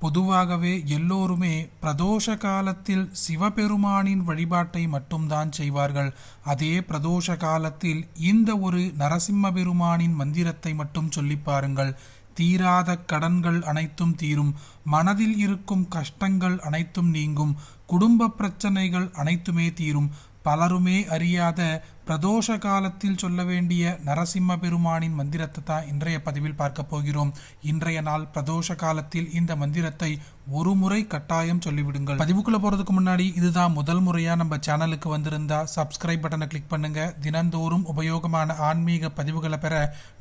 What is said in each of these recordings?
பொதுவாகவே எல்லோருமே பிரதோஷ காலத்தில் சிவபெருமானின் வழிபாட்டை மட்டும்தான் செய்வார்கள். அதே பிரதோஷ காலத்தில் இந்த ஒரு நரசிம்ம பெருமானின் மந்திரத்தை மட்டும் சொல்லி பாருங்கள். தீராத கடன்கள் அனைத்தும் தீரும். மனதில் இருக்கும் கஷ்டங்கள் அனைத்தும் நீங்கும். குடும்ப பிரச்சனைகள் அனைத்துமே தீரும். பலருமே அறியாத பிரதோஷ காலத்தில் சொல்ல வேண்டிய நரசிம்ம பெருமானின் மந்திரத்தை தான் இன்றைய பதிவில் பார்க்க போகிறோம். இன்றைய நாள் பிரதோஷ காலத்தில் இந்த மந்திரத்தை ஒரு முறை கட்டாயம் சொல்லிவிடுங்கள். பதிவுக்குள்ள போறதுக்கு முன்னாடி இதுதான் முதல் முறையா நம்ம சேனலுக்கு வந்திருந்தா சப்ஸ்கிரைப் பட்டனை கிளிக் பண்ணுங்க. தினந்தோறும் உபயோகமான ஆன்மீக பதிவுகளை பெற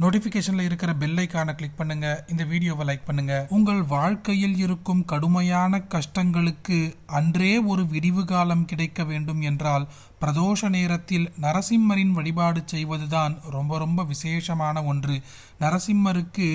நோட்டிபிகேஷன்ல இருக்கிற பெல்லைக்கான கிளிக் பண்ணுங்க. இந்த வீடியோவை லைக் பண்ணுங்க. உங்கள் வாழ்க்கையில் இருக்கும் கடுமையான கஷ்டங்களுக்கு அன்றே ஒரு விரிவு காலம் கிடைக்க வேண்டும் என்றால் பிரதோஷ நேரத்தில் நரசிம்மரின் வழிபாடு செய்வதுதான் ரொம்ப ரொம்ப விசேஷமான ஒன்று. நரசிம்மருக்கு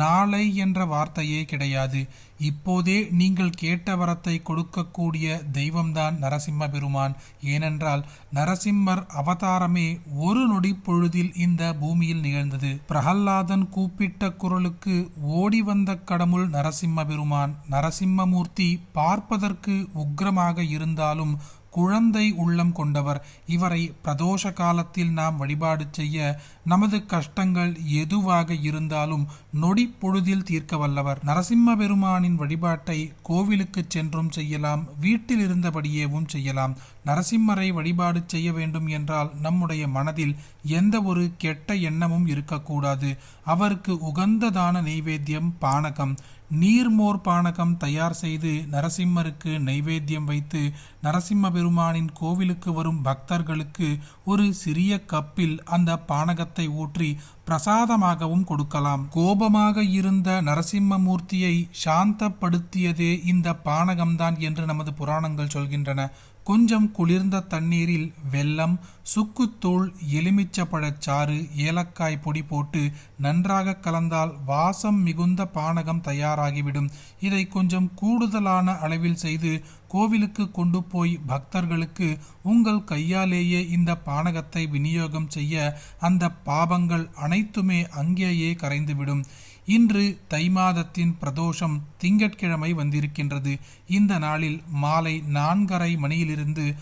நாளை என்ற வார்த்தையே கிடையாது. இப்போதே நீங்கள் கேட்ட வரத்தை கொடுக்கக்கூடிய தெய்வம்தான் நரசிம்ம பெருமான். ஏனென்றால் நரசிம்மர் அவதாரமே ஒரு நொடி பொழுதில் இந்த பூமியில் நிகழ்ந்தது. பிரகல்லாதன் கூப்பிட்ட குரலுக்கு ஓடி வந்த கடமுள் நரசிம்ம பெருமான். நரசிம்மமூர்த்தி பார்ப்பதற்கு உக்ரமாக இருந்தாலும் குழந்தை உள்ளம் கொண்டவர். இவரை பிரதோஷ காலத்தில் நாம் வழிபாடு செய்ய நமது கஷ்டங்கள் எதுவாக இருந்தாலும் நொடி பொழுதில் தீர்க்க வல்லவர். நரசிம்ம பெருமானின் வழிபாட்டை கோவிலுக்கு சென்றும் செய்யலாம் வீட்டில் இருந்தபடியேவும் செய்யலாம். நரசிம்மரை வழிபாடு செய்ய வேண்டும் என்றால் நம்முடைய மனதில் எந்த ஒரு கெட்ட எண்ணமும் இருக்கக்கூடாது. அவருக்கு உகந்ததான நெய்வேத்தியம் பானகம். நீர்மோர் பானகம் தயார் செய்து நரசிம்மருக்கு நைவேத்தியம் வைத்து நரசிம்ம பெருமானின் கோவிலுக்கு வரும் பக்தர்களுக்கு ஒரு சிறிய கப்பில் அந்த பானகத்தை ஊற்றி பிரசாதமாகவும் கொடுக்கலாம். கோபமாக இருந்த நரசிம்மமூர்த்தியை சாந்தப்படுத்தியதே இந்த பானகம்தான் என்று நமது புராணங்கள் சொல்கின்றன. கொஞ்சம் குளிர்ந்த தண்ணீரில் வெல்லம் சுக்குத்தூள் எலுமிச்சப்பழச்சாறு ஏலக்காய் பொடி போட்டு நன்றாக கலந்தால் வாசம் மிகுந்த பானகம் தயார் தயாராகிவிடும். இதை கொஞ்சம் கூடுதலான அளவில் செய்து கோவிலுக்கு கொண்டு போய் பக்தர்களுக்கு உங்கள் கையாலேயே இந்த பானகத்தை விநியோகம் செய்ய அந்த பாபங்கள் அனைத்துமே அங்கேயே கரைந்துவிடும். இன்று தை மாதத்தின் பிரதோஷம் திங்கட்கிழமை வந்திருக்கின்றது. இந்த நாளில் மாலை நான்கரை மணியிலிருந்து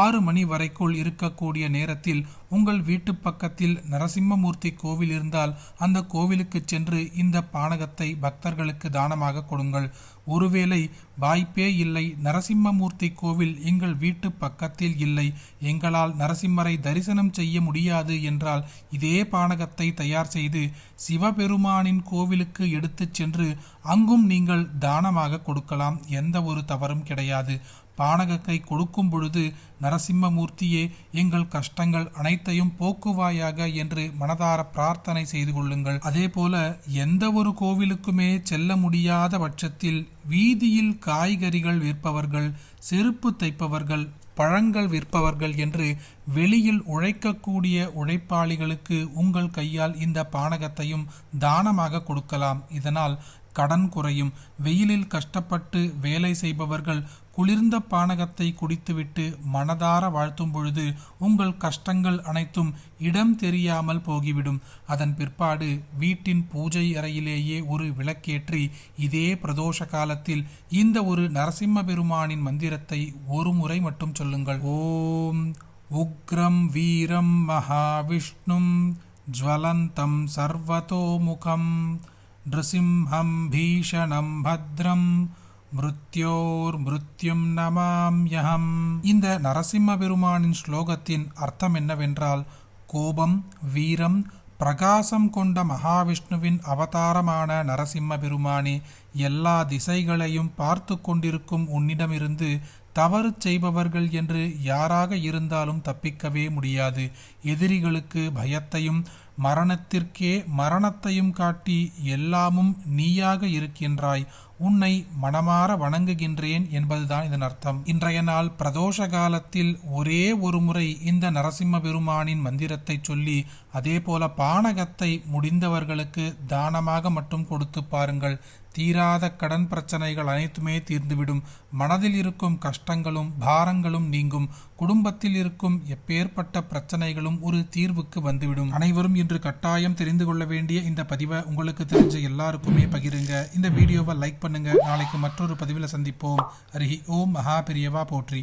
ஆறு மணி வரைக்குள் இருக்கக்கூடிய நேரத்தில் உங்கள் வீட்டு பக்கத்தில் நரசிம்மமூர்த்தி கோவில் இருந்தால் அந்த கோவிலுக்கு சென்று இந்த பானகத்தை பக்தர்களுக்கு தானமாக கொடுங்கள். ஒருவேளை வாய்ப்பே இல்லை. நரசிம்மமூர்த்தி கோவில் எங்கள் வீட்டு பக்கத்தில் இல்லை. எங்களால் நரசிம்மரை தரிசனம் செய்ய முடியாது என்றால் இதே பானகத்தை தயார் செய்து சிவபெருமானின் கோவிலுக்கு எடுத்துச் சென்று அங்கும் நீங்கள் தானமாக கொடுக்கலாம். எந்த ஒரு தவறும் கிடையாது. பானகத்தை கொடுக்கும் பொழுது நரசிம்மமூர்த்தியே எங்கள் கஷ்டங்கள் அனைத்தையும் போக்குவாயாக என்று மனதார பிரார்த்தனை செய்து கொள்ளுங்கள். அதே போல எந்த ஒரு கோவிலுக்குமே செல்ல முடியாத பட்சத்தில் வீதியில் காய்கறிகள் விற்பவர்கள் செருப்பு தைப்பவர்கள் பழங்கள் விற்பவர்கள் என்று வெளியில் உழைக்கக்கூடிய உழைப்பாளிகளுக்கு உங்கள் கையால் இந்த பானகத்தையும் தானமாக கொடுக்கலாம். இதனால் கடன் குறையும். வெயிலில் கஷ்டப்பட்டு வேலை செய்பவர்கள் குளிர்ந்த பானகத்தை குடித்துவிட்டு மனதார வாழ்த்தும் பொழுது உங்கள் கஷ்டங்கள் அனைத்தும் இடம் தெரியாமல் போகிவிடும். அதன் பிற்பாடு வீட்டின் பூஜை அறையிலேயே ஒரு விளக்கேற்றி இதே பிரதோஷ காலத்தில் இந்த ஒரு நரசிம்ம பெருமானின் மந்திரத்தை ஒரு முறை மட்டும் சொல்லுங்கள். ஓம் உக்ரம் வீரம் மகாவிஷ்ணும் ஜுவலந்தம் சர்வதோமுகம். நிருசிம்ஹம் பீஷணம் பத்ரம் மிருத்யோர் மிருத்யும் நமாம்யகம் இந்த நரசிம்ம பெருமானின் ஸ்லோகத்தின் அர்த்தம் என்னவென்றால் கோபம் வீரம் பிரகாசம் கொண்ட மகாவிஷ்ணுவின் அவதாரமான நரசிம்ம பெருமானே எல்லா திசைகளையும் பார்த்து கொண்டிருக்கும் உன்னிடமிருந்து தவறு செய்பவர்கள் என்று யாராக இருந்தாலும் தப்பிக்கவே முடியாது. எதிரிகளுக்கு பயத்தையும் மரணத்திற்கே மரணத்தையும் காட்டி எல்லாமும் நீயாக இருக்கின்றாய். உன்னை மனமாற வணங்குகின்றேன் என்பதுதான் இதன் அர்த்தம். இன்றைய நாள் பிரதோஷ காலத்தில் ஒரே ஒரு முறை இந்த நரசிம்ம பெருமானின் மந்திரத்தை சொல்லி அதே போல பானகத்தை முடிந்தவர்களுக்கு தானமாக மட்டும் கொடுத்து பாருங்கள். தீராத கடன் பிரச்சனைகள் அனைத்துமே தீர்ந்துவிடும். மனதில் இருக்கும் கஷ்டங்களும் பாரங்களும் நீங்கும். குடும்பத்தில் இருக்கும் எப்பேற்பட்ட பிரச்சனைகளும் ஒரு தீர்வுக்கு வந்துவிடும். அனைவரும் இன்று கட்டாயம் தெரிந்து கொள்ள வேண்டிய இந்த பதிவை உங்களுக்கு தெரிஞ்ச எல்லாருக்குமே பகிருங்க. இந்த வீடியோவை லைக் பண்ணுங்க. நாளைக்கு மற்றொரு பதிவில் சந்திப்போம். அருகி ஓம் மகா பெரியவா போற்றி.